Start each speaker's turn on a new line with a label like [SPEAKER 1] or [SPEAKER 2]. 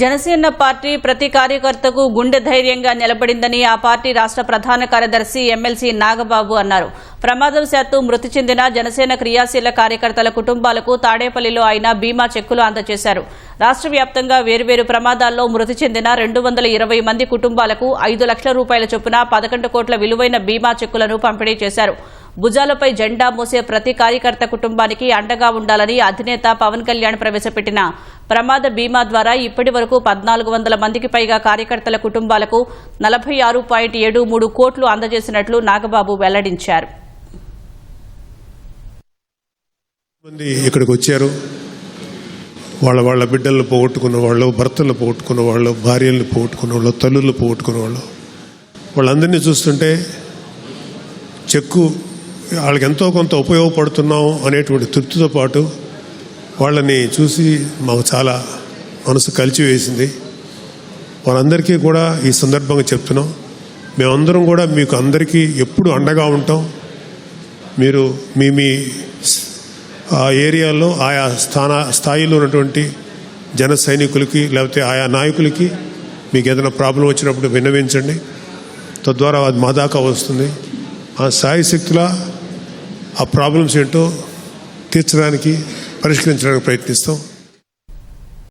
[SPEAKER 1] Janasena party ప్రతి కార్యకర్తకు గుండె ధైర్యంగా నిలబడిందని ఆ పార్టీ రాష్ట్ర ప్రధాన కార్యదర్శి ఎమ్మెల్సీ నాగబాబు అన్నారు. ప్రమాదవశాత్తు మృతి చెందిన జనసేన క్రియాశీల కార్యకర్తల కుటుంబాలకు తాడేపల్లిలో ఆయన బీమా చెక్కులు అందజేశారు. రాష్ట్ర వ్యాప్తంగా వేర్వేరు ప్రమాదాల్లో మృతి చెందిన రెండు వందల ఇరవై మంది కుటుంబాలకు ఐదు లక్షల రూపాయల చొప్పున పదకొండు కోట్ల విలువైన బీమా చెక్కులను పంపిణీ చేశారు. భుజాలపై జెండా మోసే ప్రతి కార్యకర్త కుటుంబానికి అండగా ఉండాలని అధినేత పవన్ కళ్యాణ్ ప్రవేశపెట్టిన ప్రమాద బీమా ద్వారా ఇప్పటి వరకు పద్నాలుగు వందల మందికి పైగా కార్యకర్తల కుటుంబాలకు నలభై ఆరు పాయింట్ ఏడు మూడు కోట్లు అందజేసినట్లు నాగబాబు వెల్లడించారు.
[SPEAKER 2] మంది ఇక్కడికి వచ్చారు. వాళ్ళ వాళ్ళ బిడ్డలను పోగొట్టుకున్న వాళ్ళు భర్తలను పోగొట్టుకున్న వాళ్ళు భార్యలను పోగొట్టుకున్న వాళ్ళు తల్లులు పోగొట్టుకున్న వాళ్ళు వాళ్ళందరినీ చూస్తుంటే చెక్కు వాళ్ళకి ఎంతో కొంత ఉపయోగపడుతున్నాం అనేటువంటి తృప్తితో పాటు వాళ్ళని చూసి మాకు చాలా మనసు కలిచివేసింది వాళ్ళందరికీ కూడా ఈ సందర్భంగా చెప్తున్నాం. మేమందరం కూడా మీకు అందరికీ ఎప్పుడు అండగా ఉంటాం. మీరు మీ మీ ఆ ఏరియాలో ఆయా స్థాన స్థాయిలో ఉన్నటువంటి జన సైనికులకి లేకపోతే ఆయా నాయకులకి మీకు ఏదైనా ప్రాబ్లం వచ్చినప్పుడు విన్నవించండి. తద్వారా అది మా దాకా వస్తుంది. ఆ స్థాయి శక్తుల ఆ ప్రాబ్లమ్స్ ఏంటో తీర్చడానికి పరిష్కరించడానికి ప్రయత్నిస్తాం.